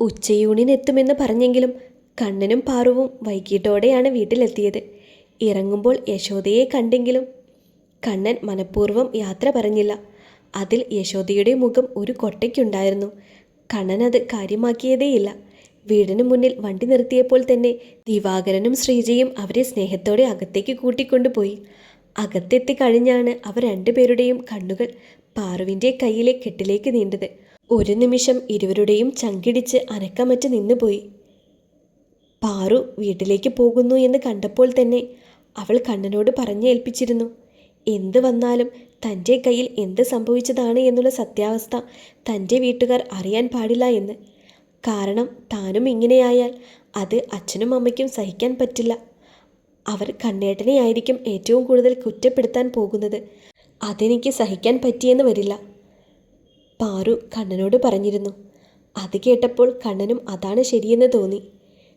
ഉച്ചയൂണിനെത്തുമെന്ന് പറഞ്ഞെങ്കിലും കണ്ണനും പാറുവും വൈകിട്ടോടെയാണ് വീട്ടിലെത്തിയത്. ഇറങ്ങുമ്പോൾ യശോദയെ കണ്ടെങ്കിലും കണ്ണൻ മനഃപൂർവം യാത്ര പറഞ്ഞില്ല. അതിൽ യശോദയുടെ മുഖം ഒരു കൊട്ടയ്ക്കുണ്ടായിരുന്നു. കണ്ണൻ അത് കാര്യമാക്കിയതേയില്ല. വീടിന് മുന്നിൽ വണ്ടി നിർത്തിയപ്പോൾ തന്നെ ദിവാകരനും ശ്രീജയും അവരെ സ്നേഹത്തോടെ അകത്തേക്ക് കൂട്ടിക്കൊണ്ടുപോയി. അകത്തെത്തി കഴിഞ്ഞാണ് അവർ രണ്ടുപേരുടെയും കണ്ണുകൾ പാറുവിന്റെ കയ്യിലെ കെട്ടിലേക്ക് നീണ്ടത്. ഒരു നിമിഷം ഇരുവരുടെയും ചങ്കിടിച്ച് അനക്കമറ്റ് നിന്നുപോയി. പാറു വീട്ടിലേക്ക് പോകുന്നു എന്ന് കണ്ടപ്പോൾ തന്നെ അവൾ കണ്ണനോട് പറഞ്ഞേൽപ്പിച്ചിരുന്നു എന്ത് വന്നാലും തന്റെ കയ്യിൽ എന്ത് സംഭവിച്ചതാണ് എന്നുള്ള സത്യാവസ്ഥ തന്റെ വീട്ടുകാർ അറിയാൻ പാടില്ല എന്ന്. കാരണം താനും ഇങ്ങനെയായാൽ അത് അച്ഛനും അമ്മയ്ക്കും സഹിക്കാൻ പറ്റില്ല. അവർ കണ്ണേട്ടനെ ആയിരിക്കും ഏറ്റവും കൂടുതൽ കുറ്റപ്പെടുത്താൻ പോകുന്നത്. അതെനിക്ക് സഹിക്കാൻ പറ്റിയെന്ന് വരില്ല. പാറു കണ്ണനോട് പറഞ്ഞിരുന്നു. അത് കേട്ടപ്പോൾ കണ്ണനും അതാണ് ശരിയെന്ന് തോന്നി.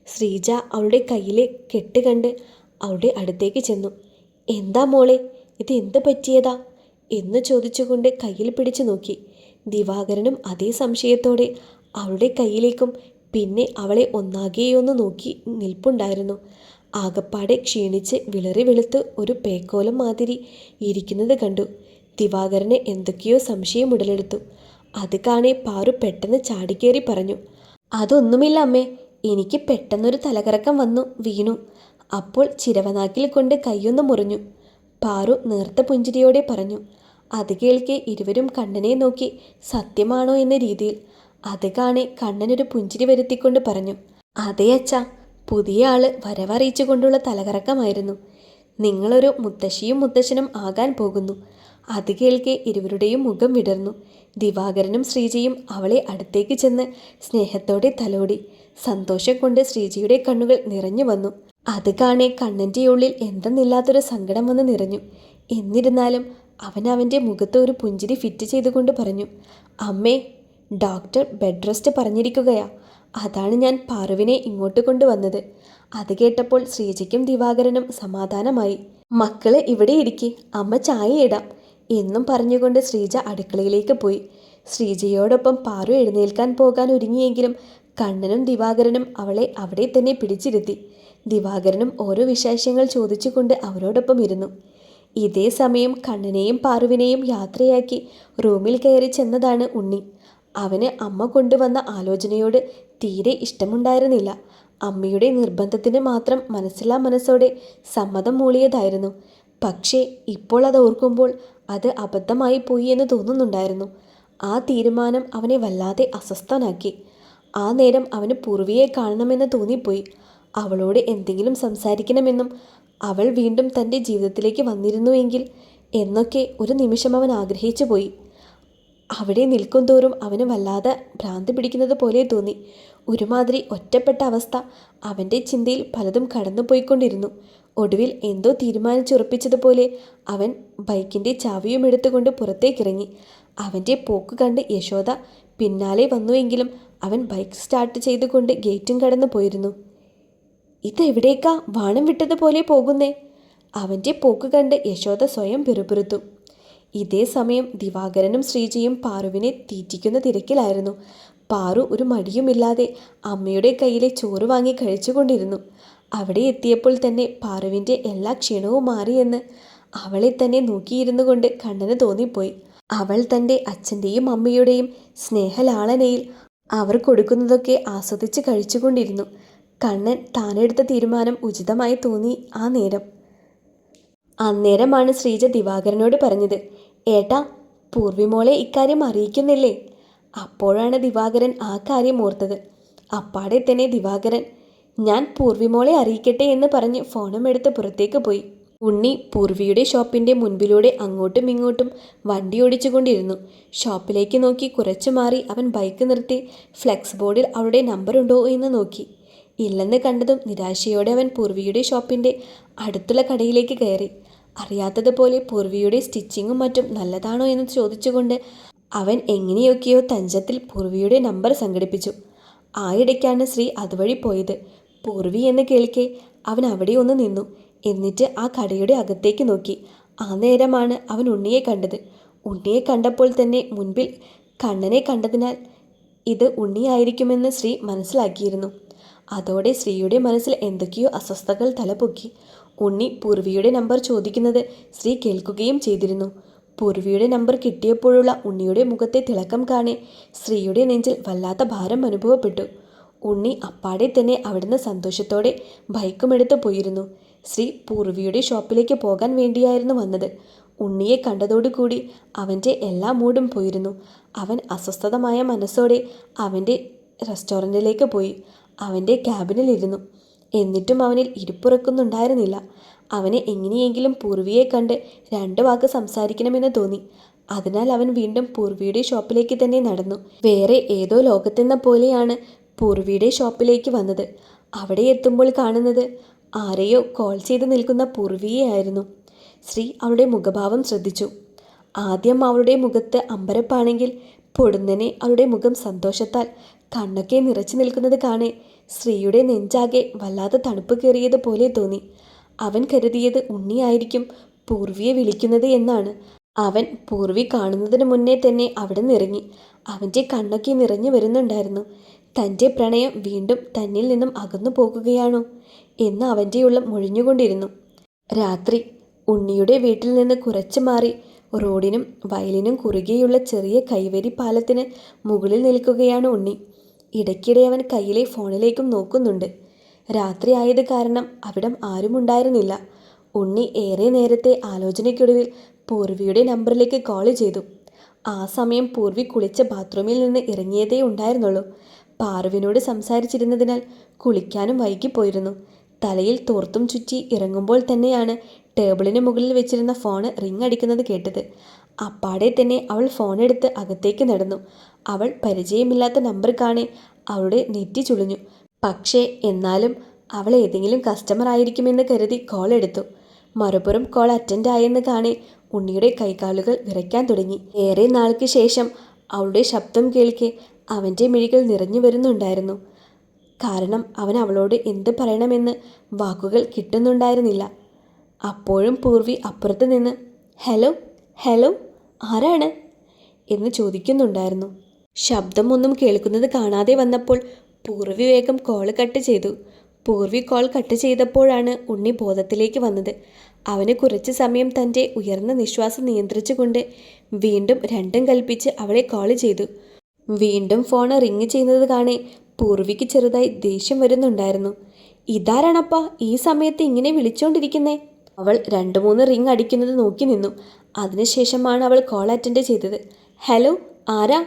ശ്രീജ അവളുടെ കയ്യിലെ കെട്ട് കണ്ട് അവളുടെ അടുത്തേക്ക് ചെന്നു. എന്താ മോളെ ഇത് എന്ത് പറ്റിയതാ? എന്ന് ചോദിച്ചുകൊണ്ട് കയ്യിൽ പിടിച്ചു നോക്കി. ദിവാകരനും അതേ സംശയത്തോടെ അവളുടെ കയ്യിലേക്കും പിന്നെ അവളെ ഒന്നാകെയൊന്ന് നോക്കി നിൽപ്പുണ്ടായിരുന്നു. ആകപ്പാടെ ക്ഷീണിച്ച് വിളറി വെളുത്ത് ഒരു പേക്കോലം മാതിരി ഇരിക്കുന്നത് കണ്ടു. ദിവാകരന് എന്തൊക്കെയോ സംശയം ഉടലെടുത്തു. അത് കാണേ പാറു പെട്ടെന്ന് ചാടിക്കേറി പറഞ്ഞു. അതൊന്നുമില്ല അമ്മേ. എനിക്ക് പെട്ടെന്നൊരു തലകറക്കം വന്നു വീണു. അപ്പോൾ ചിരവനാക്കിൽ കൊണ്ട് കൈയൊന്ന് മുറിഞ്ഞു. പാറു നേർത്ത പുഞ്ചിരിയോടെ പറഞ്ഞു. അത് കേൾക്കെ ഇരുവരും കണ്ണനെ നോക്കി സത്യമാണോ എന്ന രീതിയിൽ. അത് കാണെ കണ്ണനൊരു പുഞ്ചിരി വരുത്തിക്കൊണ്ട് പറഞ്ഞു. അതേ അച്ഛ. പുതിയ ആൾ വരവറിയിച്ചു കൊണ്ടുള്ള തലകറക്കമായിരുന്നു. നിങ്ങളൊരു മുത്തശ്ശിയും മുത്തശ്ശനും ആകാൻ പോകുന്നു. അത് കേൾക്കെ ഇരുവരുടെയും മുഖം വിടർന്നു. ദിവാകരനും ശ്രീജയും അവളെ അടുത്തേക്ക് ചെന്ന് സ്നേഹത്തോടെ തലോടി. സന്തോഷം കൊണ്ട് ശ്രീജയുടെ കണ്ണുകൾ നിറഞ്ഞു വന്നു. അത് കാണെ കണ്ണന്റെ ഉള്ളിൽ എന്തെന്നില്ലാത്തൊരു സങ്കടം വന്ന് നിറഞ്ഞു. എന്നിരുന്നാലും അവൻ അവന്റെ മുഖത്ത് ഒരു പുഞ്ചിരി ഫിറ്റ് ചെയ്തുകൊണ്ട് പറഞ്ഞു അമ്മേ ഡോക്ടർ ബെഡ് റെസ്റ്റ് പറഞ്ഞിരിക്കുകയാ. അതാണ് ഞാൻ പാറുവിനെ ഇങ്ങോട്ട് കൊണ്ടുവന്നത്. അത് കേട്ടപ്പോൾ ശ്രീജയ്ക്കും ദിവാകരനും സമാധാനമായി. മക്കളെ ഇവിടെ ഇരിക്കി. അമ്മ ചായ ഇടാം. എന്നും പറഞ്ഞുകൊണ്ട് ശ്രീജ അടുക്കളയിലേക്ക് പോയി. ശ്രീജയോടൊപ്പം പാറു എഴുന്നേൽക്കാൻ പോകാൻ ഒരുങ്ങിയെങ്കിലും കണ്ണനും ദിവാകരനും അവളെ അവിടെ തന്നെ പിടിച്ചിരുത്തി. ദിവാകരനും ഓരോ വിശേഷങ്ങൾ ചോദിച്ചുകൊണ്ട് അവരോടൊപ്പം ഇരുന്നു. ഇതേ സമയം കണ്ണനെയും പാറുവിനെയും യാത്രയാക്കി റൂമിൽ കയറി ചെന്നതാണ് ഉണ്ണി. അവന് അമ്മ കൊണ്ടുവന്ന ആലോചനയോട് തീരെ ഇഷ്ടമുണ്ടായിരുന്നില്ല. അമ്മയുടെ നിർബന്ധത്തിന് മാത്രം മനസ്സിലാ മനസ്സോടെ സമ്മതം മൂളിയതായിരുന്നു. പക്ഷേ ഇപ്പോൾ അത് ഓർക്കുമ്പോൾ അത് അബദ്ധമായി പോയി എന്ന് തോന്നുന്നുണ്ടായിരുന്നു. ആ തീരുമാനം അവനെ വല്ലാതെ അസ്വസ്ഥനാക്കി. ആ നേരം അവന് പൂർവിയെ കാണണമെന്ന് തോന്നിപ്പോയി. അവളോട് എന്തെങ്കിലും സംസാരിക്കണമെന്നും അവൾ വീണ്ടും തന്റെ ജീവിതത്തിലേക്ക് വന്നിരുന്നുവെങ്കിൽ എന്നൊക്കെ ഒരു നിമിഷം അവൻ ആഗ്രഹിച്ചു പോയി അവിടെ നിൽക്കും തോറും അവന് വല്ലാതെ ഭ്രാന്തി പിടിക്കുന്നത് പോലെ തോന്നി. ഒരുമാതിരി ഒറ്റപ്പെട്ട അവസ്ഥ അവന്റെ ചിന്തയിൽ പലതും കടന്നുപോയിക്കൊണ്ടിരുന്നു. ഒടുവിൽ എന്തോ തീരുമാനിച്ചുറപ്പിച്ചതുപോലെ അവൻ ബൈക്കിന്റെ ചാവിയും എടുത്തുകൊണ്ട് പുറത്തേക്കിറങ്ങി. അവന്റെ പോക്ക് കണ്ട് യശോദ പിന്നാലെ വന്നുവെങ്കിലും അവൻ ബൈക്ക് സ്റ്റാർട്ട് ചെയ്തുകൊണ്ട് ഗേറ്റും കടന്നു പോയിരുന്നു. ഇതെവിടേക്കാ? വാണം വിട്ടതുപോലെ പോകുന്നേ? അവന്റെ പോക്ക് കണ്ട് യശോദ സ്വയം പിറുപിറുത്തു. ഇതേ സമയം ദിവാകരനും ശ്രീജയും പാറുവിനെ തീറ്റിക്കുന്ന തിരക്കിലായിരുന്നു. പാറു ഒരു മടിയുമില്ലാതെ അമ്മയുടെ കയ്യിലെ ചോറ് വാങ്ങി കഴിച്ചുകൊണ്ടിരുന്നു. അവിടെ എത്തിയപ്പോൾ തന്നെ പാറുവിന്റെ എല്ലാ ക്ഷീണവും മാറിയെന്ന് അവളെ തന്നെ നോക്കിയിരുന്നു കൊണ്ട് കണ്ണന് തോന്നിപ്പോയി. അവൾ തന്റെ അച്ഛന്റെയും അമ്മയുടെയും സ്നേഹലാളനയിൽ അവർ കൊടുക്കുന്നതൊക്കെ ആസ്വദിച്ച് കഴിച്ചുകൊണ്ടിരുന്നു. കണ്ണൻ താനെടുത്ത തീരുമാനം ഉചിതമായി തോന്നി ആ നേരം. അന്നേരമാണ് ശ്രീജ ദിവാകരനോട് പറഞ്ഞത് ഏട്ടാ പൂർവിമോളെ ഇക്കാര്യം അറിയിക്കുന്നില്ലേ? അപ്പോഴാണ് ദിവാകരൻ ആ കാര്യം ഓർത്തത്. അപ്പാടെ തന്നെ ദിവാകരൻ ഞാൻ പൂർവിമോളെ അറിയിക്കട്ടെ എന്ന് പറഞ്ഞ് ഫോണും എടുത്ത് പുറത്തേക്ക് പോയി. ഉണ്ണി പൂർവിയുടെ ഷോപ്പിന്റെ മുൻപിലൂടെ അങ്ങോട്ടും ഇങ്ങോട്ടും വണ്ടി ഓടിച്ചുകൊണ്ടിരുന്നു. ഷോപ്പിലേക്ക് നോക്കി കുറച്ചു മാറി അവൻ ബൈക്ക് നിർത്തി ഫ്ലെക്സ് ബോർഡിൽ അവളുടെ നമ്പറുണ്ടോ എന്ന് നോക്കി. ഇല്ലെന്ന് കണ്ടതും നിരാശയോടെ അവൻ പൂർവിയുടെ ഷോപ്പിന്റെ അടുത്തുള്ള കടയിലേക്ക് കയറി. അറിയാത്തതുപോലെ പൂർവിയുടെ സ്റ്റിച്ചിങ്ങും മറ്റും നല്ലതാണോ എന്ന് ചോദിച്ചുകൊണ്ട് അവൻ എങ്ങനെയൊക്കെയോ തഞ്ചത്തിൽ പൂർവിയുടെ നമ്പർ സംഘടിപ്പിച്ചു. ആയിടയ്ക്കാണ് ശ്രീ അതുവഴി പോയത്. പൂർവി എന്ന് കേൾക്കെ അവൻ അവിടെ ഒന്ന് നിന്നു. എന്നിട്ട് ആ കടയുടെ അകത്തേക്ക് നോക്കി. ആ നേരമാണ് അവൻ ഉണ്ണിയെ കണ്ടത്. ഉണ്ണിയെ കണ്ടപ്പോൾ തന്നെ മുൻപിൽ കണ്ണനെ കണ്ടതിനാൽ ഇത് ഉണ്ണിയായിരിക്കുമെന്ന് ശ്രീ മനസ്സിലാക്കിയിരുന്നു. അതോടെ ശ്രീയുടെ മനസ്സിൽ എന്തൊക്കെയോ അസ്വസ്ഥതകൾ തലപൊക്കി. ഉണ്ണി പൂർവിയുടെ നമ്പർ ചോദിക്കുന്നത് ശ്രീ കേൾക്കുകയും ചെയ്തിരുന്നു. പൂർവിയുടെ നമ്പർ കിട്ടിയപ്പോഴുള്ള ഉണ്ണിയുടെ മുഖത്തെ തിളക്കം കാണെ സ്ത്രീയുടെ നെഞ്ചിൽ വല്ലാത്ത ഭാരം അനുഭവപ്പെട്ടു. ഉണ്ണി അപ്പാടെ തന്നെ അവിടുന്ന് സന്തോഷത്തോടെ ബൈക്കുമെടുത്ത് പോയിരുന്നു. ശ്രീ പൂർവിയുടെ ഷോപ്പിലേക്ക് പോകാൻ വേണ്ടിയായിരുന്നു വന്നത്. ഉണ്ണിയെ കണ്ടതോടുകൂടി അവന്റെ എല്ലാ മൂടും പോയിരുന്നു. അവൻ അസ്വസ്ഥതമായ മനസ്സോടെ അവന്റെ റെസ്റ്റോറന്റിലേക്ക് പോയി. അവന്റെ ക്യാബിനിലിരുന്നു. എന്നിട്ടും അവനിൽ ഇരിപ്പുറക്കുന്നുണ്ടായിരുന്നില്ല. അവനെ എങ്ങനെയെങ്കിലും പൂർവിയെ കണ്ട് രണ്ട് വാക്ക് സംസാരിക്കണമെന്ന് തോന്നി. അതിനാൽ അവൻ വീണ്ടും പൂർവിയുടെ ഷോപ്പിലേക്ക് തന്നെ നടന്നു. വേറെ ഏതോ ലോകത്തെന്ന പോലെയാണ് പൂർവിയുടെ ഷോപ്പിലേക്ക് വന്നത്. അവിടെ എത്തുമ്പോൾ കാണുന്നത് ആരെയോ കോൾ ചെയ്ത് നിൽക്കുന്ന പൂർവിയെയായിരുന്നു ശ്രീ അവളുടെ മുഖഭാവം ശ്രദ്ധിച്ചു. ആദ്യം അവളുടെ മുഖത്ത് അമ്പരപ്പാണെങ്കിൽ പൊടുന്നനെ അവളുടെ മുഖം സന്തോഷത്താൽ കണ്ണൊക്കെ നിറച്ചു നിൽക്കുന്നത് കാണെ ശ്രീയുടെ നെഞ്ചാകെ വല്ലാതെ തണുപ്പ് കയറിയതുപോലെ തോന്നി. അവൻ കരുതിയത് ഉണ്ണിയായിരിക്കും പൂർവിയെ വിളിക്കുന്നത് എന്നാണ്. അവൻ പൂർവി കാണുന്നതിന് മുന്നേ തന്നെ അവിടെ നിറങ്ങി. അവന്റെ കണ്ണൊക്കെ നിറഞ്ഞു വരുന്നുണ്ടായിരുന്നു. തന്റെ പ്രണയം വീണ്ടും തന്നിൽ നിന്നും അകന്നു പോകുകയാണോ എന്ന് അവന്റെ ഉള്ളം മുഴിഞ്ഞുകൊണ്ടിരുന്നു. രാത്രി ഉണ്ണിയുടെ വീട്ടിൽ നിന്ന് കുറച്ച് മാറി റോഡിനും വയലിനും കുറുകെയുള്ള ചെറിയ കൈവരി പാലത്തിന് മുകളിൽ നിൽക്കുകയാണ് ഉണ്ണി. ഇടയ്ക്കിടെ അവൻ കയ്യിലെ ഫോണിലേക്കും നോക്കുന്നുണ്ട്. രാത്രി ആയത് കാരണം അവിടം ആരുമുണ്ടായിരുന്നില്ല. ഉണ്ണി ഏറെ നേരത്തെ ആലോചനയ്ക്കൊടുവിൽ പൂർവിയുടെ നമ്പറിലേക്ക് കോൾ ചെയ്തു. ആ സമയം പൂർവി കുളിച്ച ബാത്റൂമിൽ നിന്ന് ഇറങ്ങിയതേ ഉണ്ടായിരുന്നുള്ളൂ. പാർവിനോട് സംസാരിച്ചിരുന്നതിനാൽ കുളിക്കാനും വൈകിപ്പോയിരുന്നു. തലയിൽ തോർത്തും ചുറ്റി ഇറങ്ങുമ്പോൾ തന്നെയാണ് ടേബിളിന് മുകളിൽ വെച്ചിരുന്ന ഫോണ് റിംഗ് അടിക്കുന്നത് കേട്ടത്. അപ്പാടെ തന്നെ അവൾ ഫോണെടുത്ത് അകത്തേക്ക് നടന്നു. അവൾ പരിചയമില്ലാത്ത നമ്പർ കാണെ അവളുടെ നെറ്റി ചുളിഞ്ഞു. പക്ഷേ എന്നാലും അവൾ ഏതെങ്കിലും കസ്റ്റമർ ആയിരിക്കുമെന്ന് കരുതി കോൾ എടുത്തു. മറുപുറം കോൾ അറ്റൻഡ് ആയെന്ന് കാണെ ഉണ്ണിയുടെ കൈകാലുകൾ വിറയ്ക്കാൻ തുടങ്ങി. ഏറെ നാൾക്ക് ശേഷം അവളുടെ ശബ്ദം കേൾക്കെ അവന്റെ മിഴികൾ നിറഞ്ഞു വരുന്നുണ്ടായിരുന്നു. കാരണം അവൻ അവളോട് എന്ത് പറയണമെന്ന് വാക്കുകൾ കിട്ടുന്നുണ്ടായിരുന്നില്ല. അപ്പോഴും പൂർവി അപ്പുറത്ത് നിന്ന് ഹലോ ഹലോ ആരാണ്? എന്ന് ചോദിക്കുന്നുണ്ടായിരുന്നു. ശബ്ദമൊന്നും കേൾക്കുന്നത് കാണാതെ വന്നപ്പോൾ പൂർവി വേഗം കോൾ കട്ട് ചെയ്തു. പൂർവി കോൾ കട്ട് ചെയ്തപ്പോഴാണ് ഉണ്ണി ബോധത്തിലേക്ക് വന്നത്. അവന് കുറച്ച് സമയം തന്റെ ഉയർന്ന നിശ്വാസം നിയന്ത്രിച്ചുകൊണ്ട് വീണ്ടും രണ്ടും കൽപ്പിച്ച് അവളെ കോൾ ചെയ്തു. വീണ്ടും ഫോൺ റിങ് ചെയ്യുന്നത് കാണെ പൂർവിക്ക് ചെറുതായി ദേഷ്യം വരുന്നുണ്ടായിരുന്നു. ഇതാരാണപ്പാ ഈ സമയത്ത് ഇങ്ങനെ വിളിച്ചുകൊണ്ടിരിക്കുന്നേ അവൾ രണ്ട് മൂന്ന് റിങ് അടിക്കുന്നത് നോക്കി നിന്നു. അതിനുശേഷമാണ് അവൾ കോൾ അറ്റൻഡ് ചെയ്തത്. ഹലോ ആരാ?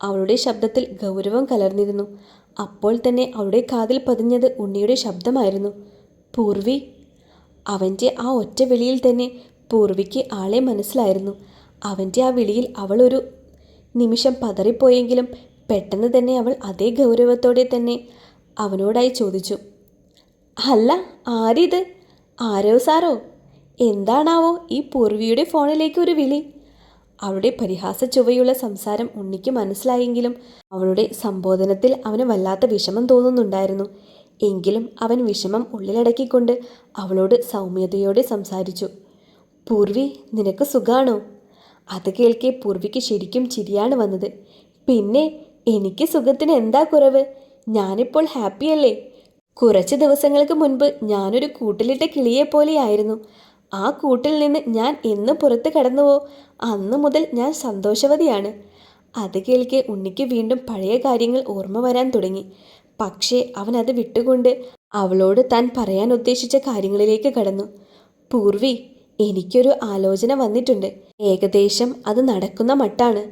അവളുടെ ശബ്ദത്തിൽ ഗൗരവം കലർന്നിരുന്നു. അപ്പോൾ തന്നെ അവളുടെ കാതിൽ പതിഞ്ഞത് ഉണ്ണിയുടെ ശബ്ദമായിരുന്നു. പൂർവി അവന്റെ ആ ഒറ്റ വിളിയിൽ തന്നെ പൂർവിക്ക് ആളെ മനസ്സിലായിരുന്നു. അവന്റെ ആ വിളിയിൽ അവളൊരു നിമിഷം പതറിപ്പോയെങ്കിലും പെട്ടെന്ന് തന്നെ അവൾ അതേ ഗൗരവത്തോടെ തന്നെ അവനോടായി ചോദിച്ചു അല്ല ആരിത്? ആരോ സാറോ? എന്താണാവോ ഈ പൂർവിയുടെ ഫോണിലേക്ക് ഒരു വിളി? അവളുടെ പരിഹാസ ചുവയുള്ള സംസാരം ഉണ്ണിക്ക് മനസ്സിലായെങ്കിലും അവളുടെ സംബോധനത്തിൽ അവന് വല്ലാത്ത വിഷമം തോന്നുന്നുണ്ടായിരുന്നു. എങ്കിലും അവൻ വിഷമം ഉള്ളിലടക്കിക്കൊണ്ട് അവളോട് സൗമ്യതയോടെ സംസാരിച്ചു. പൂർവി നിനക്ക് സുഖാണോ? അത് കേൾക്കെ പൂർവിക്ക് ശരിക്കും ചിരിയാണ് വന്നത്. പിന്നെ എനിക്ക് സുഖത്തിന് എന്താ കുറവ്? ഞാനിപ്പോൾ ഹാപ്പിയല്ലേ? കുറച്ച് ദിവസങ്ങൾക്ക് മുൻപ് ഞാനൊരു കൂട്ടിലിട്ട കിളിയെ പോലെയായിരുന്നു ആ കൂട്ടിൽ നിന്ന് ഞാൻ എന്ന് പുറത്ത് കടന്നുവോ? അന്ന് മുതൽ ഞാൻ സന്തോഷവതിയാണ്. അത് കേൾക്കെ ഉണ്ണിക്ക് വീണ്ടും പഴയ കാര്യങ്ങൾ ഓർമ്മ വരാൻ തുടങ്ങി. പക്ഷേ അവൻ അത് വിട്ടുകൊണ്ട് അവളോട് താൻ പറയാൻ ഉദ്ദേശിച്ച കാര്യങ്ങളിലേക്ക് കടന്നു. പൂർവി എനിക്കൊരു ആലോചന വന്നിട്ടുണ്ട്. ഏകദേശം അത് നടക്കുന്ന മട്ടാണ്.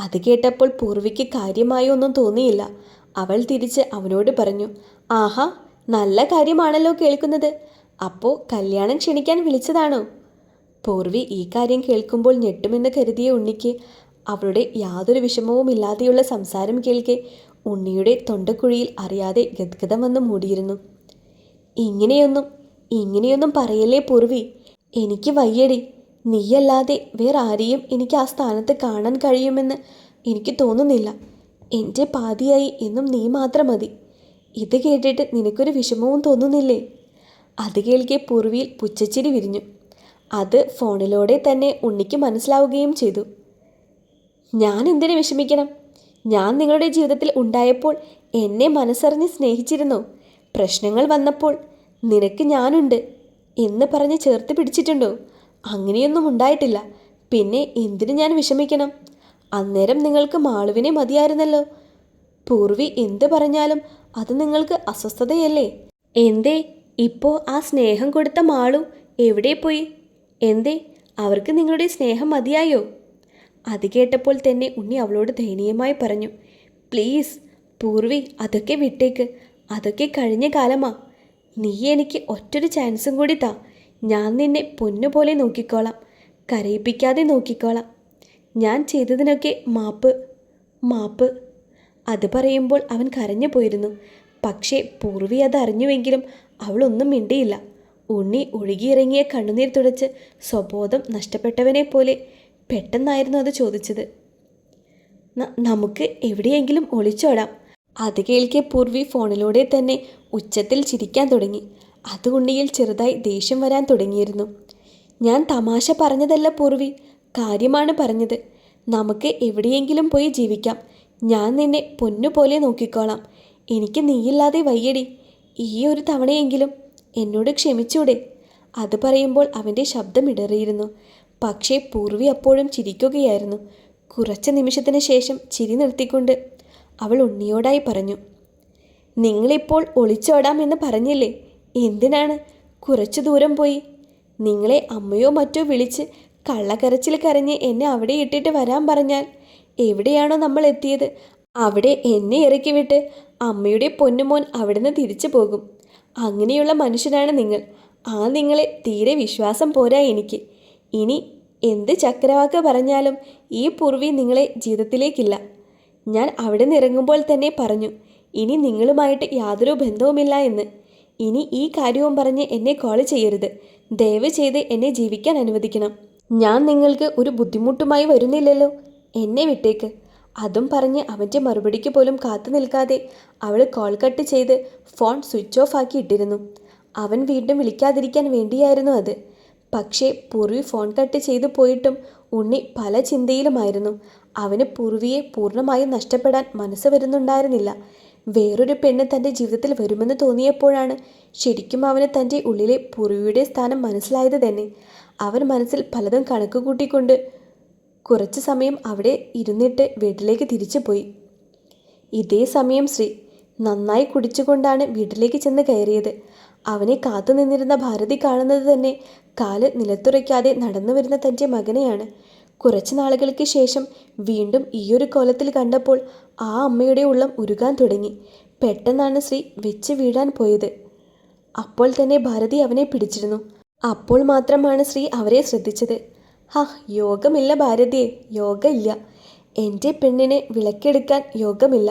അത് കേട്ടപ്പോൾ പൂർവിക്ക് കാര്യമായി ഒന്നും തോന്നിയില്ല. അവൾ തിരിച്ച് അവനോട് പറഞ്ഞു ആഹാ നല്ല കാര്യമാണല്ലോ കേൾക്കുന്നത്. അപ്പോൾ കല്യാണം ക്ഷണിക്കാൻ വിളിച്ചതാണോ? പൂർവി ഈ കാര്യം കേൾക്കുമ്പോൾ ഞെട്ടുമെന്ന് കരുതിയ ഉണ്ണിക്ക് അവളുടെ യാതൊരു വിഷമവും ഇല്ലാതെയുള്ള സംസാരം കേൾക്കെ ഉണ്ണിയുടെ തൊണ്ടക്കുഴിയിൽ അറിയാതെ ഗദ്ഗതം വന്ന് മൂടിയിരുന്നു. ഇങ്ങനെയൊന്നും ഇങ്ങനെയൊന്നും പറയല്ലേ പൂർവി എനിക്ക് വയ്യടി. നീയല്ലാതെ വേറെ ആരെയും എനിക്ക് ആ സ്ഥാനത്ത് കാണാൻ കഴിയുമെന്ന് എനിക്ക് തോന്നുന്നില്ല. എന്റെ പാതിയായി എന്നും നീ മാത്രം മതി. ഇത് കേട്ടിട്ട് നിനക്കൊരു വിഷമവും തോന്നുന്നില്ലേ? അത് കേൾക്കെ പൂർവിയിൽ പുച്ചച്ചിരി വിരിഞ്ഞു. അത് ഫോണിലൂടെ തന്നെ ഉണ്ണിക്ക് മനസ്സിലാവുകയും ചെയ്തു. ഞാൻ എന്തിനു വിഷമിക്കണം? ഞാൻ നിങ്ങളുടെ ജീവിതത്തിൽ ഉണ്ടായപ്പോൾ എന്നെ മനസ്സറിഞ്ഞ് സ്നേഹിച്ചിരുന്നു. പ്രശ്നങ്ങൾ വന്നപ്പോൾ നിനക്ക് ഞാനുണ്ട് എന്ന് പറഞ്ഞ് ചേർത്ത് പിടിച്ചിട്ടുണ്ടോ? അങ്ങനെയൊന്നും ഉണ്ടായിട്ടില്ല. പിന്നെ എന്തിനു ഞാൻ വിഷമിക്കണം? അന്നേരം നിങ്ങൾക്ക് മാളുവിനെ മതിയായിരുന്നല്ലോ. പൂർവി എന്ത് പറഞ്ഞാലും അത് നിങ്ങൾക്ക് അസ്വസ്ഥതയല്ലേ? എന്തേ? ഇപ്പോ ആ സ്നേഹം കൊടുത്ത മാളു എവിടെ പോയി? എന്തേ അവർക്ക് നിങ്ങളുടെ സ്നേഹം മതിയായോ? അത് കേട്ടപ്പോൾ തന്നെ ഉണ്ണി അവളോട് ദയനീയമായി പറഞ്ഞു പ്ലീസ് പൂർവി അതൊക്കെ വിട്ടേക്ക്. അതൊക്കെ കഴിഞ്ഞ കാലമാ. നീ എനിക്ക് ഒറ്റൊരു ചാൻസും കൂടി താ. ഞാൻ നിന്നെ പൊന്നുപോലെ നോക്കിക്കോളാം. കരയിപ്പിക്കാതെ നോക്കിക്കോളാം. ഞാൻ ചെയ്തതിനൊക്കെ മാപ്പ് മാപ്പ്. അത് പറയുമ്പോൾ അവൻ കരഞ്ഞു പോയിരുന്നു. പക്ഷേ പൂർവി അത് അറിഞ്ഞുവെങ്കിലും അവളൊന്നും മിണ്ടിയില്ല. ഉണ്ണി ഒഴുകിയിറങ്ങിയ കണ്ണുനീർ തുടച്ച് സ്വബോധം നഷ്ടപ്പെട്ടവനെ പോലെ പെട്ടെന്നായിരുന്നു അത് ചോദിച്ചത്. നമുക്ക് എവിടെയെങ്കിലും ഒളിച്ചോടാം. അത് കേൾക്കെ പൂർവി ഫോണിലൂടെ തന്നെ ഉച്ചത്തിൽ ചിരിക്കാൻ തുടങ്ങി. അത് ഉണ്ണിയിൽ ചെറുതായി ദേഷ്യം വരാൻ തുടങ്ങിയിരുന്നു. ഞാൻ തമാശ പറഞ്ഞതല്ല പൂർവി കാര്യമാണ് പറഞ്ഞത്. നമുക്ക് എവിടെയെങ്കിലും പോയി ജീവിക്കാം. ഞാൻ നിന്നെ പൊന്നുപോലെ നോക്കിക്കോളാം. എനിക്ക് നീയില്ലാതെ വയ്യടി. ഈ ഒരു തവണയെങ്കിലും എന്നോട് ക്ഷമിച്ചൂടെ. അത് പറയുമ്പോൾ അവന്റെ ശബ്ദം ഇടറിയിരുന്നു. പക്ഷേ പൂർവി അപ്പോഴും ചിരിക്കുകയായിരുന്നു. കുറച്ച് നിമിഷത്തിന് ശേഷം ചിരി നിർത്തിക്കൊണ്ട് അവൾ ഉണ്ണിയോടായി പറഞ്ഞു നിങ്ങളിപ്പോൾ ഒളിച്ചോടാമെന്ന് പറഞ്ഞില്ലേ? എന്തിനാണ്? കുറച്ചു ദൂരം പോയി. നിങ്ങളെ അമ്മയോ മറ്റോ വിളിച്ച് കള്ളക്കരച്ചിൽ കരഞ്ഞ് എന്നെ അവിടെ ഇട്ടിട്ട് വരാൻ പറഞ്ഞാൽ എവിടെയാണോ നമ്മൾ എത്തിയത്? അവിടെ എന്നെ ഇറക്കി വിട്ട്. അമ്മയുടെ പൊന്നുമോൻ അവിടുന്ന് തിരിച്ചു പോകും. അങ്ങനെയുള്ള മനുഷ്യനാണ് നിങ്ങൾ. ആ നിങ്ങളെ തീരെ വിശ്വാസം പോരാ എനിക്ക്. ഇനി എന്ത് ചക്രവാക്ക് പറഞ്ഞാലും ഈ പൂർവി നിങ്ങളെ ജീവിതത്തിലേക്കില്ല. ഞാൻ അവിടെ നിറങ്ങുമ്പോൾ തന്നെ പറഞ്ഞു ഇനി നിങ്ങളുമായിട്ട് യാതൊരു ബന്ധവുമില്ല എന്ന്. ഇനി ഈ കാര്യവും പറഞ്ഞ് എന്നെ കോൾ ചെയ്യരുത്. ദയവ് ചെയ്ത് എന്നെ ജീവിക്കാൻ അനുവദിക്കണം. ഞാൻ നിങ്ങൾക്ക് ഒരു ബുദ്ധിമുട്ടുമായി വരുന്നില്ലല്ലോ. എന്നെ വിട്ടേക്ക്. അതും പറഞ്ഞ് അവന്റെ മറുപടിക്ക് പോലും കാത്തു നിൽക്കാതെ അവൾ കോൾ കട്ട് ചെയ്ത് ഫോൺ സ്വിച്ച് ഓഫ് ആക്കി ഇട്ടിരുന്നു. അവൻ വീണ്ടും വിളിക്കാതിരിക്കാൻ വേണ്ടിയായിരുന്നു അത്. പക്ഷേ പൂർവി ഫോൺ കട്ട് ചെയ്തു പോയിട്ടും ഉണ്ണി പല ചിന്തയിലുമായിരുന്നു. അവന് പൂർവിയെ പൂർണമായും നഷ്ടപ്പെടാൻ മനസ്സ് വരുന്നുണ്ടായിരുന്നില്ല. വേറൊരു പെണ്ണ് തന്റെ ജീവിതത്തിൽ വരുമെന്ന് തോന്നിയപ്പോഴാണ് ശരിക്കും അവന് തന്റെ ഉള്ളിലെ പൂർവിയുടെ സ്ഥാനം മനസ്സിലായത് തന്നെ. അവൻ മനസ്സിൽ പലതും കണക്ക് കൂട്ടിക്കൊണ്ട് കുറച്ച് സമയം അവിടെ ഇരുന്നിട്ട് വീട്ടിലേക്ക് തിരിച്ചു പോയി ഇതേ സമയം ശ്രീ നന്നായി കുടിച്ചുകൊണ്ടാണ് വീട്ടിലേക്ക് ചെന്ന് കയറിയത്. അവനെ കാത്തു നിന്നിരുന്ന ഭാരതി കാണുന്നത് തന്നെ കാൽ നിലത്തുറയ്ക്കാതെ നടന്നു വരുന്ന തന്റെ മകനെയാണ്. കുറച്ച് നാളുകൾക്ക് ശേഷം വീണ്ടും ഈയൊരു കോലത്തിൽ കണ്ടപ്പോൾ ആ അമ്മയുടെ ഉള്ളം ഉരുകാൻ തുടങ്ങി. പെട്ടെന്നാണ് ശ്രീ വെച്ച് വീഴാൻ പോയത്. അപ്പോൾ തന്നെ ഭാരതി അവനെ പിടിച്ചിരുന്നു. അപ്പോൾ മാത്രമാണ് ശ്രീ അവരെ ശ്രദ്ധിച്ചത്. ഹാ യോഗമില്ല ഭാരതിയെ. യോഗമില്ല എന്റെ പെണ്ണിനെ വിളക്കെടുക്കാൻ യോഗമില്ല.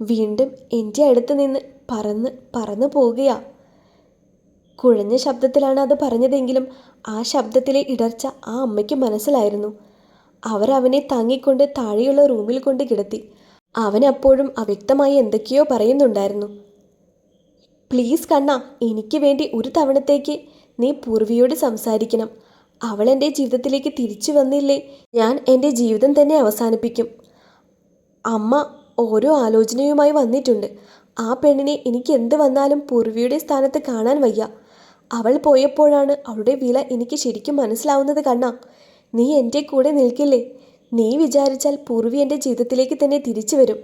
വീണ്ടും എന്റെ അടുത്ത് നിന്ന് പറന്ന് പറന്നു പോവുകയാ. കുഴഞ്ഞ ശബ്ദത്തിലാണ് അത് പറഞ്ഞതെങ്കിലും ആ ശബ്ദത്തിലെ ഇടർച്ച ആ അമ്മയ്ക്ക് മനസ്സിലായിരുന്നു. അവരവനെ താങ്ങിക്കൊണ്ട് താഴെയുള്ള റൂമിൽ കൊണ്ട് കിടത്തി. അവൻ അപ്പോഴും അവ്യക്തമായി എന്തൊക്കെയോ പറയുന്നുണ്ടായിരുന്നു. പ്ലീസ് കണ്ണ എനിക്ക് വേണ്ടി ഒരു തവണത്തേക്ക് നീ പൂർവിയോട് സംസാരിക്കണം. അവൾ എന്റെ ജീവിതത്തിലേക്ക് തിരിച്ചു വന്നില്ലേ? ഞാൻ എന്റെ ജീവിതം തന്നെ അവസാനിപ്പിക്കും. അമ്മ ഓരോ ആലോചനയുമായി വന്നിട്ടുണ്ട്. ആ പെണ്ണിനെ എനിക്ക് എന്ത് വന്നാലും പൂർവിയുടെ സ്ഥാനത്ത് കാണാൻ വയ്യ. അവൾ പോയപ്പോഴാണ് അവളുടെ വില എനിക്ക് ശരിക്കും മനസ്സിലാവുന്നത് കണ്ണ. നീ എന്റെ കൂടെ നിൽക്കില്ലേ? നീ വിചാരിച്ചാൽ പൂർവി എന്റെ ജീവിതത്തിലേക്ക് തന്നെ തിരിച്ചു വരും.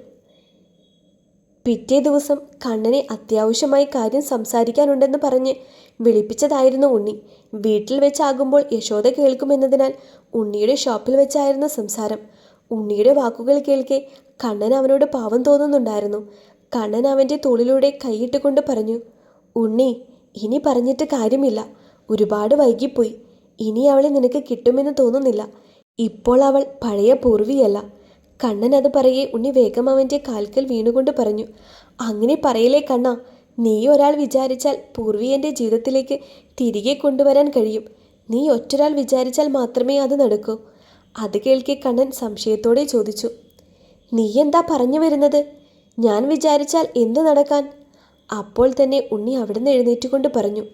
പിറ്റേ ദിവസം കണ്ണനെ അത്യാവശ്യമായി കാര്യം സംസാരിക്കാനുണ്ടെന്ന് പറഞ്ഞ് വിളിപ്പിച്ചതായിരുന്നു ഉണ്ണി. വീട്ടിൽ വെച്ചാകുമ്പോൾ യശോദ കേൾക്കുമെന്നതിനാൽ ഉണ്ണിയുടെ ഷോപ്പിൽ വെച്ചായിരുന്നു സംസാരം. ഉണ്ണിയുടെ വാക്കുകൾ കേൾക്കെ കണ്ണൻ അവനോട് പാവം തോന്നുന്നുണ്ടായിരുന്നു. കണ്ണൻ അവന്റെ തോളിലൂടെ കൈയിട്ടുകൊണ്ട് പറഞ്ഞു ഉണ്ണി ഇനി പറഞ്ഞിട്ട് കാര്യമില്ല. ഒരുപാട് വൈകിപ്പോയി. ഇനി അവളെ നിനക്ക് കിട്ടുമെന്ന് തോന്നുന്നില്ല. ഇപ്പോൾ അവൾ പഴയ പൂർവിയല്ല. കണ്ണൻ അത് പറയെ ഉണ്ണി വേഗം അവന്റെ കാൽക്കൽ വീണുകൊണ്ട് പറഞ്ഞു അങ്ങനെ പറയലേ കണ്ണ. നീ ഒരാൾ വിചാരിച്ചാൽ പൂർവിയന്റെ ജീവിതത്തിലേക്ക് തിരികെ കൊണ്ടുവരാൻ കഴിയും. നീ ഒറ്റൊരാൾ വിചാരിച്ചാൽ മാത്രമേ അത് നടക്കൂ. അത് കേൾക്കെ കണ്ണൻ സംശയത്തോടെ ചോദിച്ചു. നീ എന്താ പറഞ്ഞു വരുന്നത്? ഞാൻ വിചാരിച്ചാൽ എന്ത് നടക്കാൻ? അപ്പോൾ തന്നെ ഉണ്ണി അവിടെ നിന്ന് എഴുന്നേറ്റുകൊണ്ട് പറഞ്ഞു.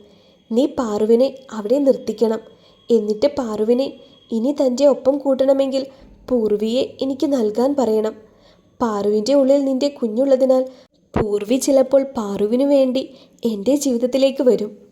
നീ പാറുവിനെ അവിടെ നിർത്തിക്കണം. എന്നിട്ട് പാറുവിനെ ഇനി തന്റെ ഒപ്പം കൂട്ടണമെങ്കിൽ പൂർവിയെ എനിക്ക് നൽകാൻ പറയണം. പാറുവിന്റെ ഉള്ളിൽ നിന്റെ കുഞ്ഞുള്ളതിനാൽ പൂർവി ചിലപ്പോൾ പാറുവിനു വേണ്ടി എന്റെ ജീവിതത്തിലേക്ക് വരും.